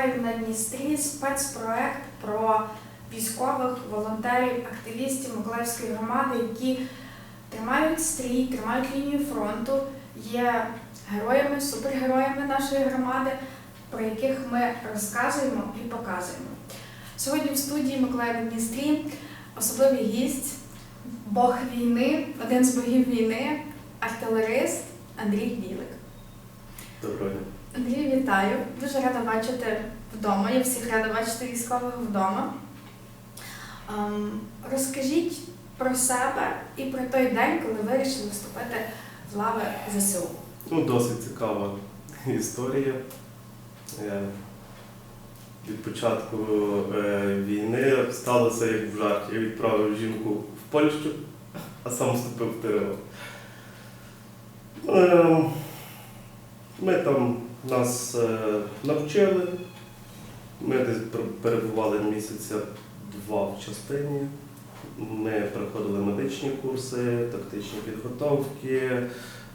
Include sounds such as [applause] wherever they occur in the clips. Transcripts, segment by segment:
Миколаїв на Дністрі спецпроект про військових волонтерів, активістів Миколаївської громади, які тримають стрій, тримають лінію фронту, є героями, супергероями нашої громади, про яких ми розказуємо і показуємо. Сьогодні в студії Миколаїв Дністрі особливий гість, Бог війни, один з богів війни, артилерист Андрій Білик. Доброго дня. Андрій, вітаю. Дуже рада бачити вдома. Я всіх рада бачити військових вдома. Ем, розкажіть про себе і про той день, коли вирішили вступити в лави ЗСУ. Ну, досить цікава історія. Е, Від початку е, війни сталося як в жарті. Я відправив жінку в Польщу, а сам вступив в ТРО. Е, Ми там нас е, навчили. Ми десь перебували місяця два в частині. Ми проходили медичні курси, тактичні підготовки.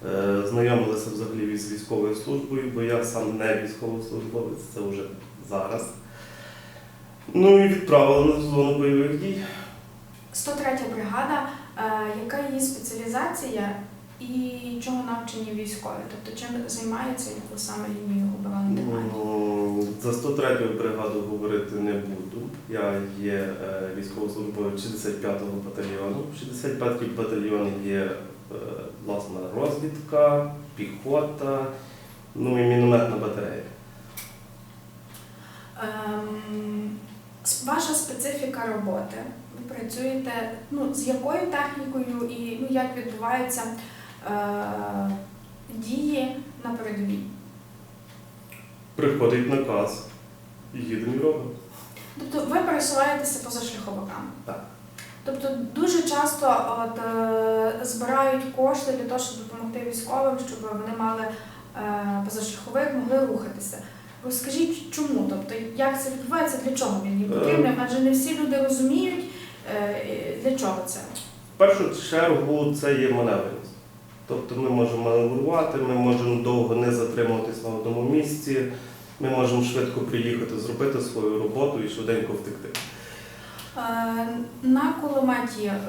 Е, Знайомилися взагалі з військовою службою, бо я сам не військовослужбовець, це вже зараз. Ну і відправили на зону бойових дій. 103 бригада, е, яка її спеціалізація і чого навчені військові? Тобто чим займаються, яку саме лінію оборони? Ну, За 103 бригаду говорити не буду. Я є е, військовослужбовець 65-го батальйону. 65-й батальйоні є е, власна розвідка, піхота, ну і мінометна батарея. Ем, ваша специфіка роботи. Ви працюєте ну, з якою технікою і ну, як відбуваються е, дії на передовій? Приходить наказ, і їдемо і робимо. Тобто ви пересуваєтеся поза шляховиками? Так. Тобто дуже часто от, е, збирають кошти для того, щоб допомогти військовим, щоб вони мали е, позашляховик, могли рухатися. Розкажіть, чому? Тобто, як це відбувається, для чого він їм потрібен? Адже не всі люди розуміють, е, для чого це. В першу чергу це є маневреність. Тобто ми можемо маневрувати, ми можемо довго не затримуватись на одному місці, ми можемо швидко приїхати, зробити свою роботу і швиденько втекти. Е, На кулеметі е,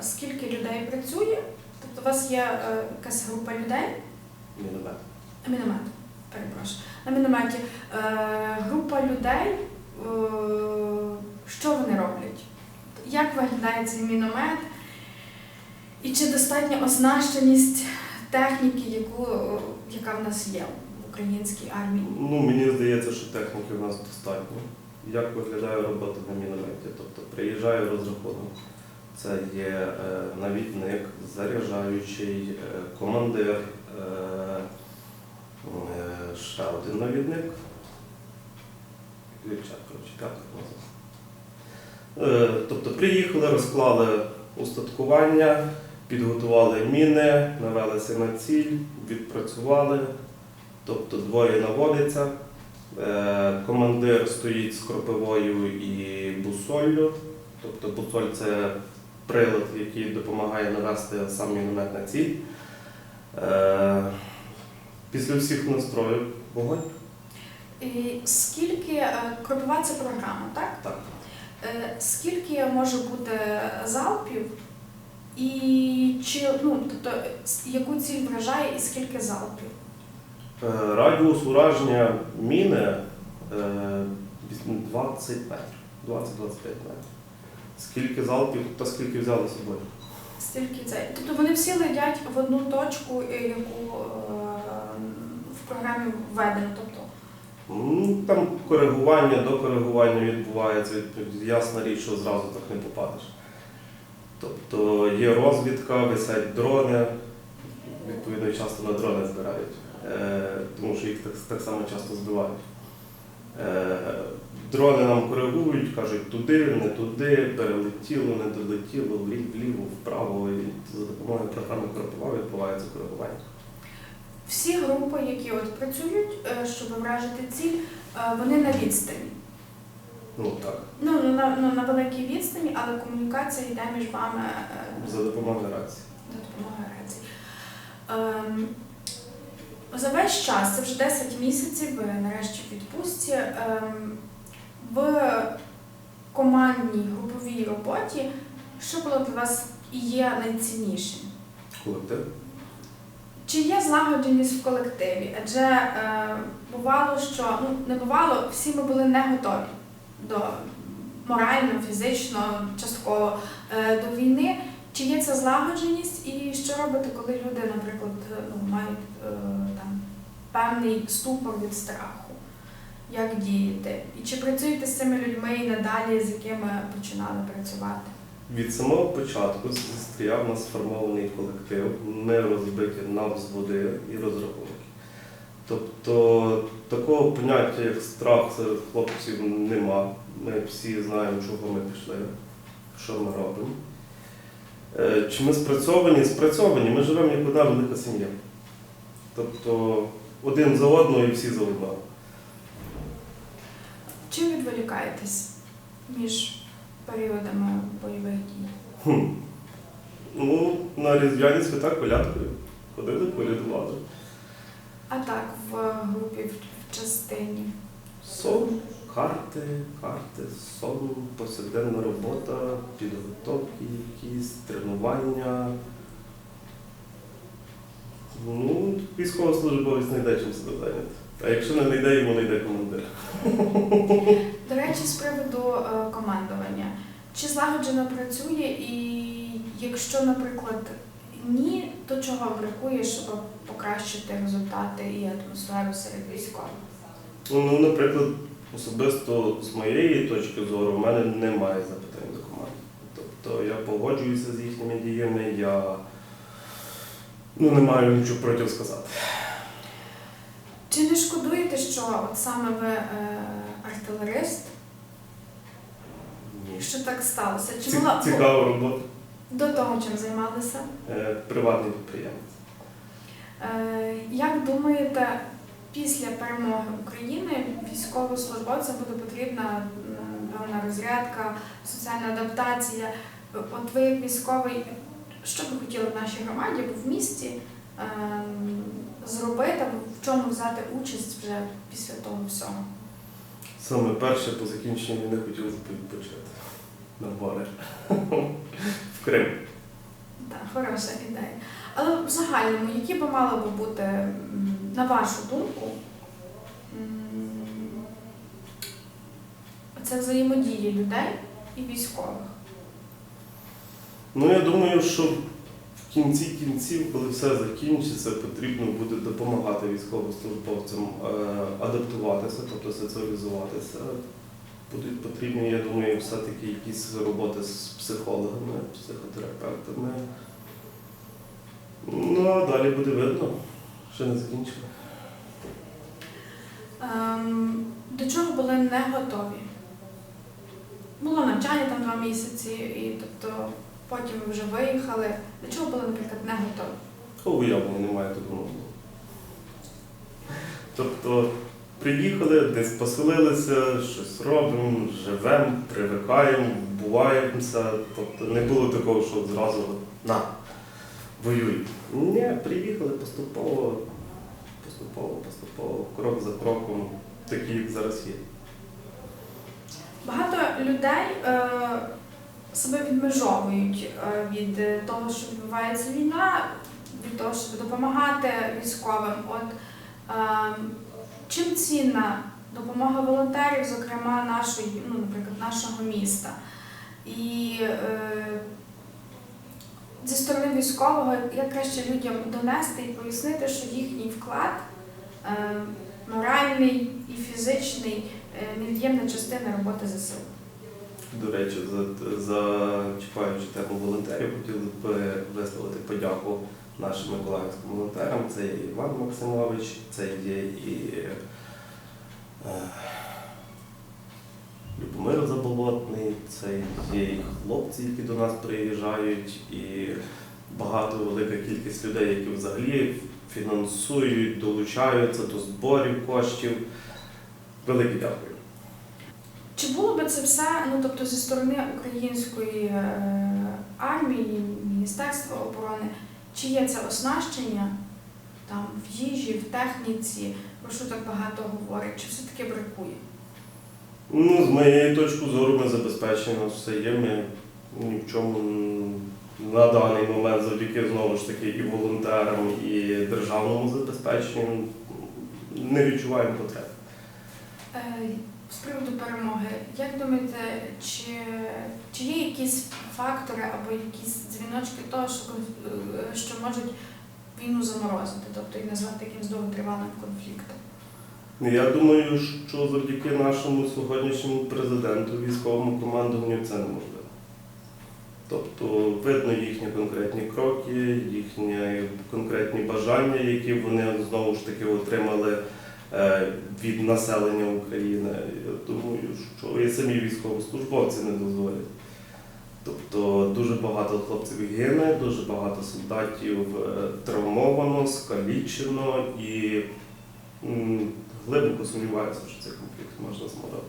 скільки людей працює? Тобто у вас є е, якась група людей? Міномет. Міномет, перепрошую. На мінометі група людей, що вони роблять? Як виглядає цей міномет? І чи достатня оснащеність техніки, яку, яка в нас є в українській армії? Ну, мені здається, що техніки в нас достатньо. Як виглядає робота на мінометі? Тобто приїжджає розрахунок. Це є е, навідник, заряджаючий, е, командир, е, ще один навідник. Тобто приїхали, розклали устаткування, підготували міни, навелися на ціль, відпрацювали. Тобто двоє наводиться. Е, Командир стоїть з кропивою і бусоллю. Тобто бусоль це прилад, який допомагає навести сам міномет на ціль. Е, Після всіх настроїв вогонь. І скільки е, кропива це програма, так? Так. Скільки може бути залпів, і чи ну тобто яку ціль вражає і скільки залпів? Е, Радіус ураження міни е, 20 метрів. 20-25 метрів. Скільки залпів та скільки взяли з собою? Стільки це. Тобто вони всі летять в одну точку, е, яку в програмі введено. Тобто Ну, Там коригування, до коригування відбувається. Ясна річ, що зразу так не попадеш. Тобто є розвідка, висять дрони, відповідно, часто на дрони збирають, е, тому що їх так, так само часто збивають. Е, дрони нам коригують, кажуть туди, не туди, перелетіло, не долетіло, вліво, вправо. І за допомогою програми Кропова відбувається коригування. всі групи, які от працюють, е, щоб вражити ціль, вони на відстані. Ну так, Ну на, на, на великій відстані, але комунікація йде між вами е, за допомогою рації. за допомогою рації. Ем, За весь час, це вже 10 місяців, ви нарешті в відпустці. ем, В командній груповій роботі, що було для вас і є найціннішим? Колектив. Чи є злагодженість в колективі? Адже е, бувало, що ну не бувало, всі ми були не готові до морально, фізично, частково е, до війни. Чи є ця злагодженість, і що робити, коли люди, наприклад, е, ну, мають е, там певний ступор від страху? Як діяти? І чи працюєте з цими людьми і надалі, з якими починали працювати? Від самого початку стояв нас сформований колектив, ми розбиті на взводи і розрахунки. Тобто такого поняття, як страх серед хлопців, нема. Ми всі знаємо, чого ми пішли, що ми робимо. Е, Чи ми спрацьовані? Спрацьовані. Ми живемо як одна велика сім'я. Тобто один за одного і всі за одного. Чим відволікаєтесь між періодами бойових дій? Хм. Ну, на різдвяні свята колядкою. Ходили, колядували. А так, в групі, в, частині. Сон, карти, карти, сон, повсякденна робота, підготовки якісь, тренування. Ну, військовослужбовець не йде чим себе зайняти. А якщо не знайде, йому не йде командир. До речі, з приводу е, командування. Чи злагоджено працює, і якщо, наприклад, ні, то чого бракує, щоб покращити результати і атмосферу серед військових? Ну, наприклад, особисто з моєї точки зору, в мене немає запитань до команди. Тобто я погоджуюся з їхніми діями, я ну, не маю нічого проти сказати. Чи не шкодуєте, що от саме ви е, артилерист? Ні. Що так сталося? Чи Ці- була Цікава робота. До того, чим займалися? Е, Приватний підприємець. Е, Як думаєте, після перемоги України військовослужбовцям буде потрібна певна розрядка, соціальна адаптація? От ви як військовий, що би хотіли в нашій громаді або в місті ем, зробити, або в чому взяти участь вже після того всього? Саме перше по закінченню війни хотілося б відпочити на море. В Крим. Так, хороша ідея. Але в загальному, які би мали би бути, на вашу думку, це взаємодії людей і військових? Ну, я думаю, що в кінці кінців, коли все закінчиться, потрібно буде допомагати військовослужбовцям е, адаптуватися, тобто соціалізуватися. Будуть потрібні, я думаю, все-таки якісь роботи з психологами, психотерапевтами. Ну, а далі буде видно, ще не закінчили. Ем, до чого були не готові? Було навчання там два місяці, і тобто потім вже виїхали. До чого були, наприклад, не готові? Уявлення немає такого. Тобто приїхали, десь поселилися, щось робимо, живемо, привикаємо, вбуваємося. Тобто не було такого, що зразу на, воюй. Ні, приїхали поступово, поступово, поступово, крок за кроком, такі, як зараз є. Багато людей е, себе відмежовують е, від того, що відбувається війна, від того, щоб допомагати військовим. От е, чим цінна допомога волонтерів, зокрема нашої, ну, наприклад, нашого міста. І е, зі сторони військового, як краще людям донести і пояснити, що їхній вклад е, моральний і фізичний е, невід'ємна частина роботи ЗСУ. До речі, за- зачіпаючи тему волонтерів, хотів би висловити подяку нашим миколаївським волонтерам. Це є Іван Максимович, це є і е, Любомир Заболотний, це є і хлопці, які до нас приїжджають, і багато велика кількість людей, які взагалі фінансують, долучаються до зборів коштів. Велике дякую. Чи було би це все, ну тобто зі сторони української е, армії, Міністерства оборони, чи є це оснащення там в їжі, в техніці, про що так багато говорять, чи все-таки бракує? Ну, з моєї точки зору, ми нас все є. Ми ні в чому на даний момент завдяки знову ж таки і волонтерам, і державному забезпеченню не відчуваємо потреб. З приводу перемоги, як думаєте, чи, чи є якісь фактори або якісь дзвіночки того, що, е, що можуть війну заморозити, тобто і назвати якимсь довготривалим конфліктом? Ну, Я думаю, що завдяки нашому сьогоднішньому президенту, військовому командуванню це неможливо. Тобто видно їхні конкретні кроки, їхні конкретні бажання, які вони знову ж таки отримали від населення України. Я думаю, що і самі військовослужбовці не дозволять. Тобто дуже багато хлопців гине, дуже багато солдатів е, травмовано, скалічено і глибоко сумніваюся, що цей конфлікт можна змодати.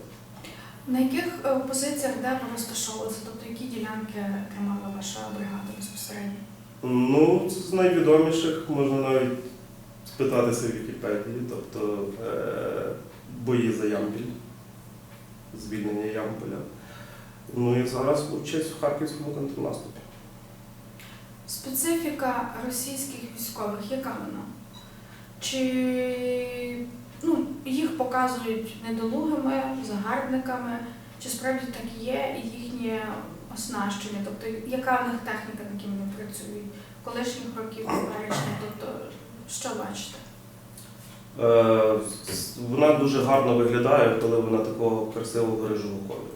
На яких е, позиціях де ви розташовувалися, тобто які ділянки тримала ваша бригада безпосередньо? Ну, з найвідоміших можна навіть спитатися в Вікіпедії, тобто е, бої за Ямпіль, звільнення Ямполя. Ну і зараз участь в Харківському контрнаступі. Специфіка російських військових, яка вона? Чи ну, їх показують недолугими, загарбниками, чи справді так є і їхнє оснащення, тобто яка в них техніка, на якій вони працюють, колишніх років, теперішніх, тобто що бачите? Е, вона дуже гарно виглядає, коли вона такого красивого рижого кольору.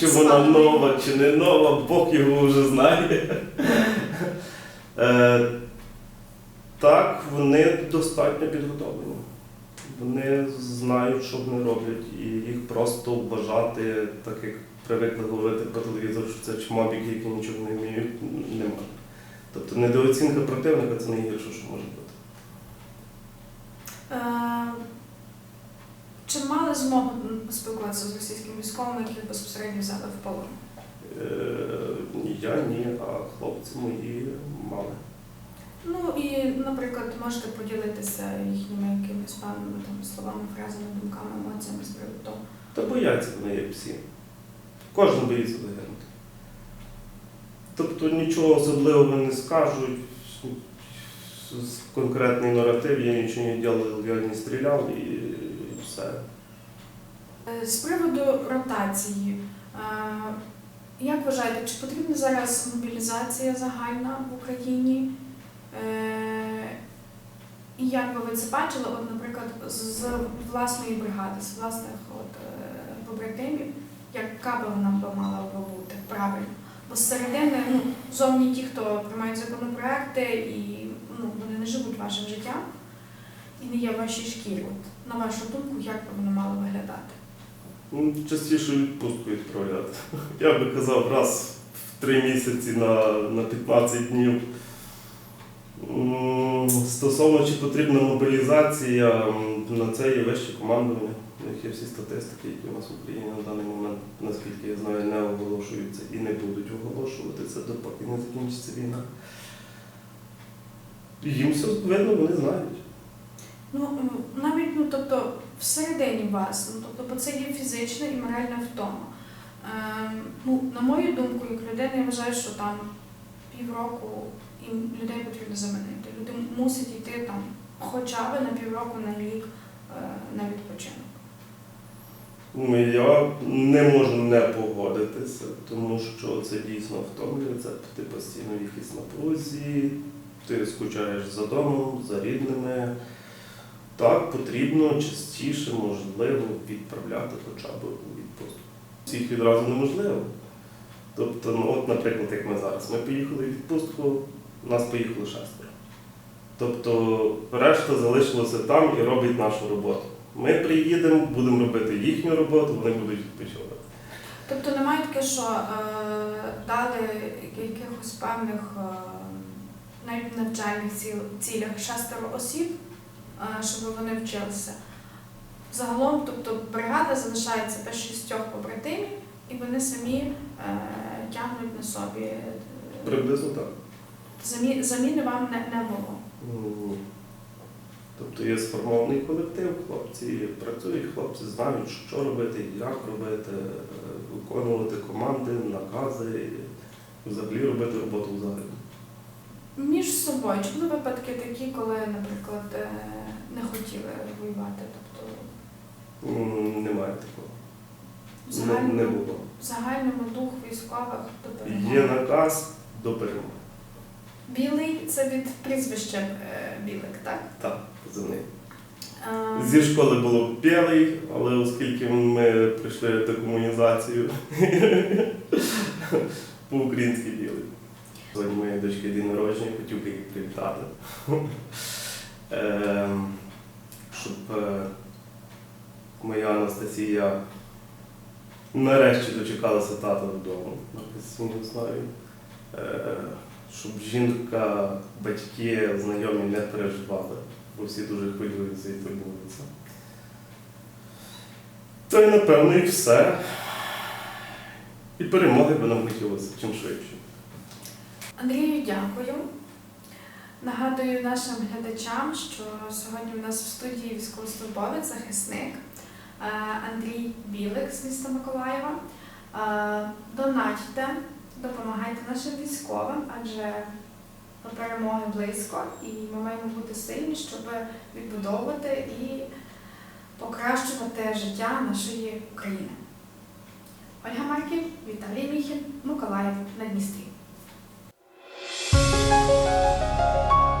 Чи вона нова, чи не нова, Бог його вже знає. Е, так, вони достатньо підготовлені. Вони знають, що вони роблять, і їх просто вважати, так як привикли говорити по телевізору, що це чмобіки, які нічого не вміють, немає. Тобто недооцінка противника це найгірше, що може бути. Е, Чи мали змогу поспілкуватися з російськими військовими, яких безпосередньо взяли в полон? Е, я, ні, а хлопці мої мали. Ну і, наприклад, можете поділитися їхніми якимись певними там словами, фразами, думками, емоціями з приводу того. Та бояться вони як всі. Кожен боїться загинути. Тобто нічого особливого не скажуть. З- Конкретний наратив, я нічого не робив, я не стріляв і, все. Е, З приводу ротації, е, як вважаєте, чи потрібна зараз мобілізація загальна в Україні? Е, І як би ви це бачили, от, наприклад, з з власної бригади, з власних от, побратимів, яка би вона б мала бути правильно? Бо зсередини ну, зовні ті, хто приймають законопроекти і не живуть вашим життям і не є в вашій шкірі. От, на вашу думку, як би воно мало виглядати? Ну, Частіше відпустку відправляти. [laughs] Я би казав раз в три місяці на, на 15 днів. Стосовно чи потрібна мобілізація, на це є вище командування. Є всі статистики, які у нас в Україні на даний момент, наскільки я знаю, не оголошуються і не будуть оголошувати це, допоки не закінчиться війна. Їм все видно, вони знають. Ну навіть ну тобто всередині вас, ну тобто, бо це є фізична і моральна втома. Ем, ну, на мою думку, як людина, я вважаю, що там півроку і людей потрібно замінити. Люди мусять йти там хоча б на півроку на рік е, на відпочинок. Ну, Я не можу не погодитися, тому що це дійсно втомлює, це ти постійно в якійсь напрузі, ти скучаєш за домом, за рідними. Так, потрібно частіше, можливо, відправляти хоча б у відпустку. Всіх відразу неможливо. Тобто, ну от, наприклад, як ми зараз. Ми поїхали в відпустку, нас поїхало шестеро. Тобто решта залишилася там і робить нашу роботу. Ми приїдемо, будемо робити їхню роботу, вони будуть відпочивати. Тобто немає таке, що е, дали якихось певних е, навчальних цілях шестеро осіб, е, щоб вони вчилися. Загалом, тобто бригада залишається без шістьох побратимів, і вони самі е, тягнуть на собі. е, Приблизно так. Замі, заміни вам не, не було. Тобто є сформований колектив, хлопці працюють, хлопці знають, що робити, як робити, виконувати команди, накази, взагалі робити роботу в залі. Між собою. Чи були випадки такі, коли, наприклад, е, не хотіли воювати? Тобто М, Немає такого. в Не, загальному, не було. в загальному дух військових до перемоги. Є наказ до перемоги. Білий це від прізвища е, Білик, так? Так, позивний. Е, Зі школи було білий, але оскільки ми прийшли декомунізацію, [laughs] по-українськи білий. Сьогодні моєї дочки день народження, хотів би її привітати. Щоб е, моя Анастасія нарешті дочекалася тата додому на постійній основі. Е, Щоб жінка, батьки, знайомі не переживали, бо всі дуже хвилюються і турбуються. Та й напевно і все. І перемоги би нам хотілося чим швидше. Андрію, дякую. Нагадую нашим глядачам, що сьогодні у нас в студії військовослужбовець, захисник е, Андрій Білик з міста Миколаєва. Е, Донатьте, допомагайте нашим військовим, адже перемоги близько, і ми маємо бути сильні, щоб відбудовувати і покращувати життя нашої України. Ольга Марків, Віталій Міхін, Миколаїв на Дністрі. Música